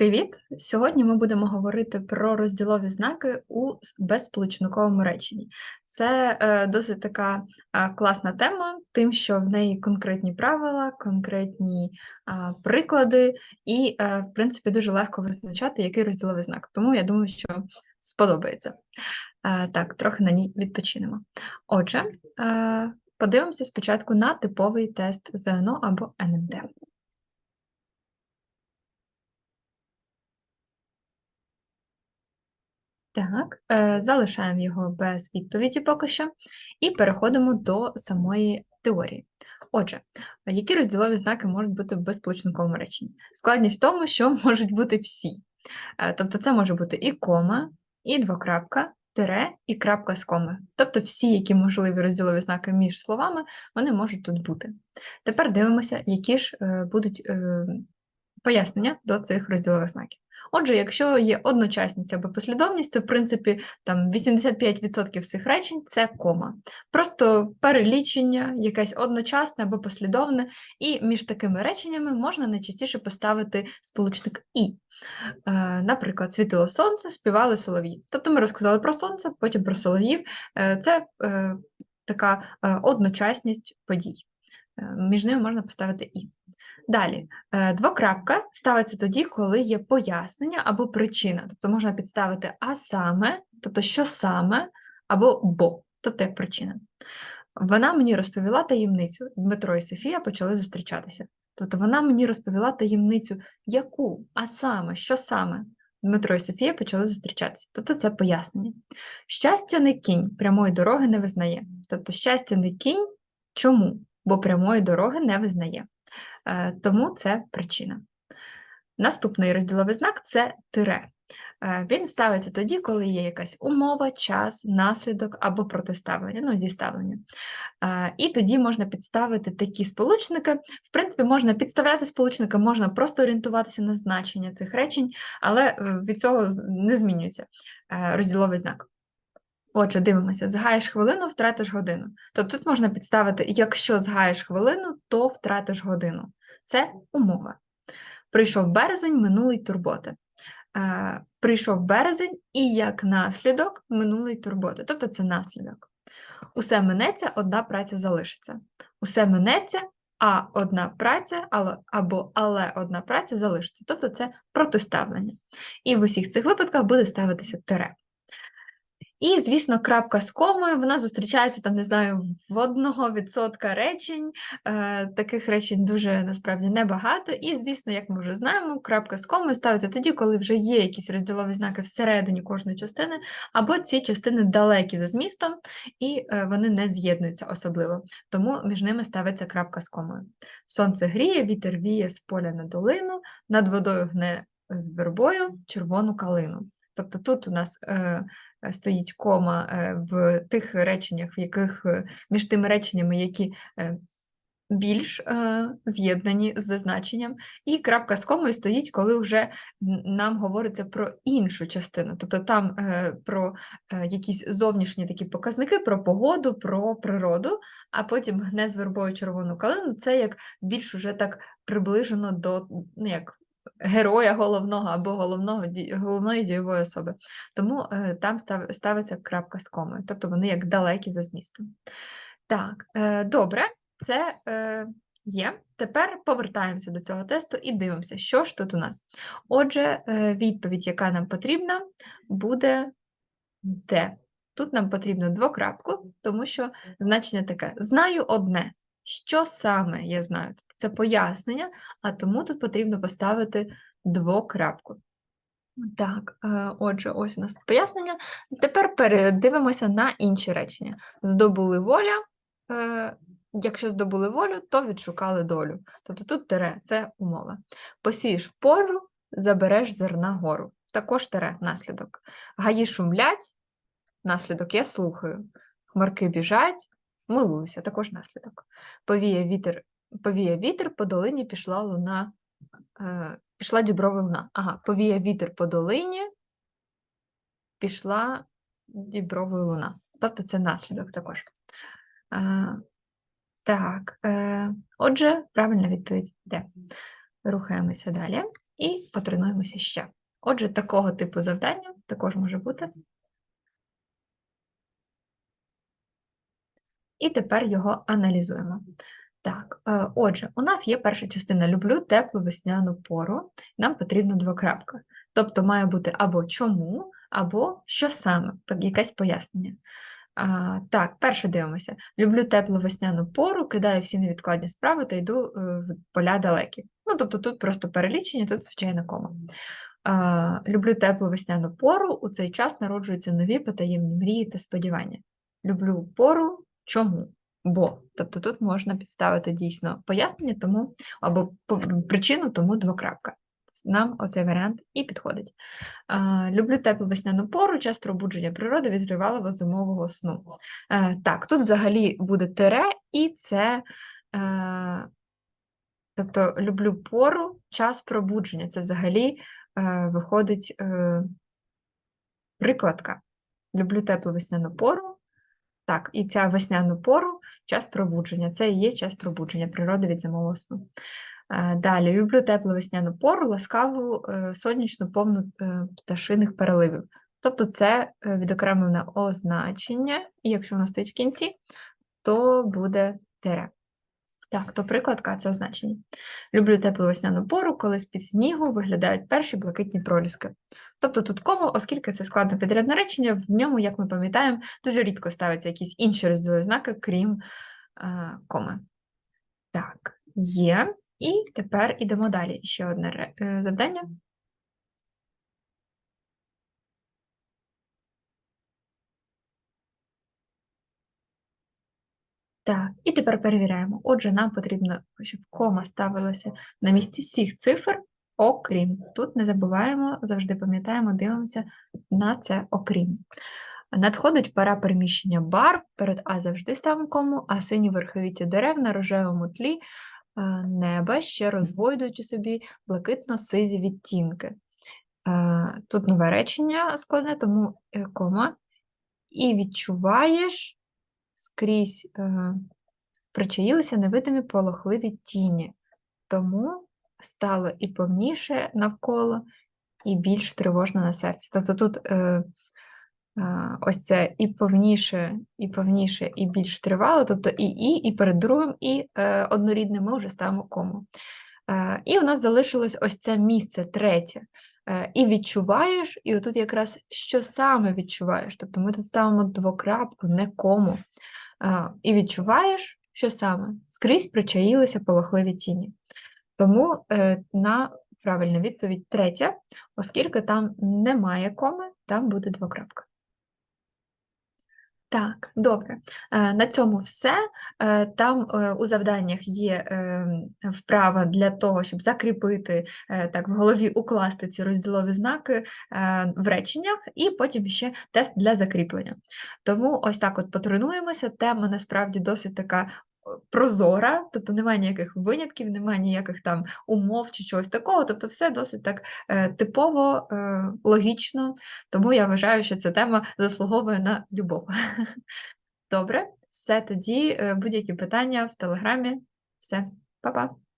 Привіт! Сьогодні ми будемо говорити про розділові знаки у безсполучниковому реченні. Це е, досить така е, класна тема, тим, що в неї конкретні правила, конкретні а, приклади, і, е, в принципі, дуже легко визначати, який розділовий знак. Тому я думаю, що сподобається. Е, так, трохи на ній відпочинемо. Отже, е, подивимося спочатку на типовий тест ЗНО або НМТ. Так, е, залишаємо його без відповіді поки що, і переходимо до самої теорії. Отже, які розділові знаки можуть бути в безсполучниковому реченні? Складність в тому, що можуть бути всі. Е, Тобто це може бути і кома, і двокрапка, тире, і крапка з коми. Тобто всі, які можливі розділові знаки між словами, вони можуть тут бути. Тепер дивимося, які ж е, будуть пояснення до цих розділових знаків. Отже, якщо є одночасність або послідовність, це в принципі там 85% всіх речень це кома. Просто перелічення, якесь одночасне або послідовне, і між такими реченнями можна найчастіше поставити сполучник і. Е, Наприклад, світило сонце, співали солов'ї. Тобто ми розказали про сонце, потім про солов'їв. Е, Це е, така одночасність подій. Між ними можна поставити і. Далі, е, двокрапка ставиться тоді, коли є пояснення або причина. Тобто можна підставити а саме, тобто що саме, або бо, тобто як причина. Вона мені розповіла таємницю. Дмитро і Софія почали зустрічатися. Тобто вона мені розповіла таємницю, яку, а саме, що саме. Дмитро і Софія почали зустрічатися. Тобто це пояснення. Щастя не кінь, прямої дороги не визнає. Тобто щастя не кінь. Чому? Бо прямої дороги не визнає. Е, Тому це причина. Наступний розділовий знак це тире. Е, Він ставиться тоді, коли є якась умова, час, наслідок або протиставлення, ну, зіставлення. Е, І тоді можна підставити такі сполучники. В принципі, можна підставляти сполучники, можна просто орієнтуватися на значення цих речень, але від цього не змінюється розділовий знак. Отже, дивимося, згаєш хвилину, втратиш годину. Тобто тут можна підставити, якщо згаєш хвилину, то втратиш годину. Це умова. Прийшов березень, минулий турботи. Е, прийшов березень і як наслідок минулий турботи. Тобто це наслідок. Усе минеться, одна праця залишиться. Усе минеться, а одна праця або але одна праця залишиться. Тобто це протиставлення. І в усіх цих випадках буде ставитися тире. І, звісно, крапка з комою, вона зустрічається там, не знаю, в одного відсотка речень. Е, таких речень дуже насправді небагато. І, звісно, як ми вже знаємо, крапка з комою ставиться тоді, коли вже є якісь розділові знаки всередині кожної частини, або ці частини далекі за змістом, і е, вони не з'єднуються особливо. Тому між ними ставиться крапка з комою. Сонце гріє, вітер віє з поля на долину, над водою гне з вербою червону калину. Тобто тут у нас е, е, стоїть кома е, в тих реченнях, в яких між тими реченнями, які більш з'єднані з зазначенням, і крапка з комою стоїть, коли вже нам говориться про іншу частину, тобто там про якісь зовнішні такі показники, про погоду, про природу, а потім гне з вербою червону калину. Це як більш уже так приближено до ну, як героя головного або головного головної дієвої особи. Тому е, там став, ставиться крапка з комою, тобто вони як далекі за змістом. Так, е, добре, це е, є. Тепер повертаємося до цього тесту і дивимося, що ж тут у нас. Отже, відповідь, яка нам потрібна, буде де. Тут нам потрібно двокрапку, тому що значення таке: знаю одне. Що саме я знаю? Це пояснення, а тому тут потрібно поставити двокрапку. Так, е, отже, ось у нас тут пояснення. Тепер передивимося на інші речення. Здобули воля. Е, якщо здобули волю, то відшукали долю. Тобто тут тире це умова. Посієш в пору, забереш зерна гору. Також тире наслідок. Гаї шумлять, наслідок я слухаю. Хмарки біжать, милуюся, також наслідок. Повіє вітер, повіє вітер, по долині пішла луна. Е, пішла діброва луна. Ага, повіє вітер по долині, пішла дібровою луна. Тобто це наслідок також. Е, так, е, отже, правильна відповідь де. Рухаємося далі. і потренуємося ще. Отже, такого типу завдання також може бути. І тепер його аналізуємо. Так, е, отже, у нас є перша частина люблю теплу весняну пору, нам потрібна двокрапка. Тобто має бути або чому, або що саме, якесь пояснення. А, Так, перше дивимося. Люблю теплу весняну пору, кидаю всі невідкладні справи та йду е, в поля далекі. Ну, тобто тут просто перелічення, тут звичайна кома. А, Люблю теплу весняну пору, у цей час народжуються нові потаємні мрії та сподівання. Люблю пору чому? Бо. Тобто тут можна підставити дійсно пояснення, тому або причину, тому двокрапка. Нам оцей варіант і підходить. А, Люблю теплу весняну пору, час пробудження природи від зимового сну. Е, так, тут взагалі буде тире, і це, е, тобто, люблю пору, час пробудження. Це взагалі е, виходить а, прикладка. Люблю теплу весняну пору. Так, і ця весняну пору час пробудження. Це і є час пробудження природи від зимового сну. Е, далі люблю теплу весняну пору, ласкаву е, сонячну повну е, пташиних переливів. Тобто це відокремлене означення, і якщо воно стоїть в кінці, то буде тере. Так, то прикладка це означення. Люблю теплу весняну пору, коли з-під снігу виглядають перші блакитні проліски. Тобто тут кому, оскільки це складно підрядне речення, в ньому, як ми пам'ятаємо, дуже рідко ставляться якісь інші розділові знаки, крім е, коми. Так, є. І тепер ідемо далі. Ще одне е, завдання. Так, і тепер перевіряємо. Отже, нам потрібно, щоб кома ставилася на місці всіх цифр, окрім. Тут не забуваємо, завжди пам'ятаємо, дивимося на це окрім. Надходить пора переміщення барв, перед А завжди ставимо кому, а сині верховіті дерев на рожевому тлі Е, неба ще розвойдують у собі блакитно-сизі відтінки. Е, тут нове речення складне, тому е, кома. І відчуваєш скрізь причаїлися невидимі полохливі тіні, тому стало і повніше навколо, і більш тривожно на серці. Тобто тут ось це і повніше, і повніше, і більш тривало, тобто і і, і перед другим, і е, однорідним ми вже ставимо кому. Е, І у нас залишилось ось це місце третє. Е, І відчуваєш, і отут якраз що саме відчуваєш. Тобто ми тут ставимо двокрапку, не кому. Е, І відчуваєш, що саме? Скрізь причаїлися полохливі тіні. Тому е, на правильна відповідь третя, оскільки там немає коми, там буде двокрапка. Так, добре. Е, на цьому все. Е, там е, у завданнях є вправа для того, щоб закріпити так в голові укласти ці розділові знаки в реченнях, і потім ще тест для закріплення. Тому ось так от потренуємося. Тема насправді досить така прозора, тобто немає ніяких винятків, немає ніяких там умов чи чогось такого. Тобто, все досить так е, типово, е, логічно. Тому я вважаю, що ця тема заслуговує на любов. Добре, все тоді, е, будь-які питання в телеграмі. Все, па-па.